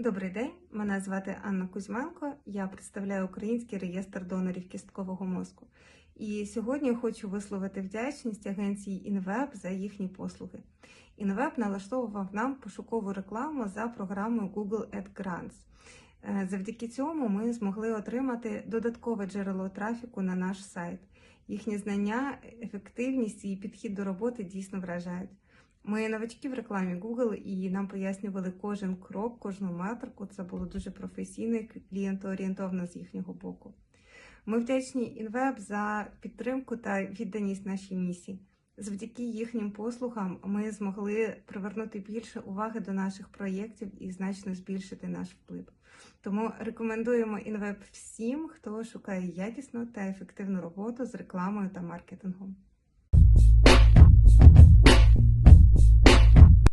Добрий день, мене звати Анна Кузьменко. Я представляю Український реєстр донорів кісткового мозку. І сьогодні хочу висловити вдячність агенції InWeb за їхні послуги. InWeb налаштовував нам пошукову рекламу за програмою Google Ad Grants. Е, Завдяки цьому ми змогли отримати додаткове джерело трафіку на наш сайт. Їхні знання, ефективність і підхід до роботи дійсно вражають. Ми новачки в рекламі Google і нам пояснювали кожен крок, кожну метрику. Це було дуже професійно і клієнтоорієнтовно з їхнього боку. Ми вдячні InWeb за підтримку та відданість нашій місії. Завдяки їхнім послугам ми змогли привернути більше уваги до наших проєктів і значно збільшити наш вплив. Тому рекомендуємо InWeb всім, хто шукає якісну та ефективну роботу з рекламою та маркетингом.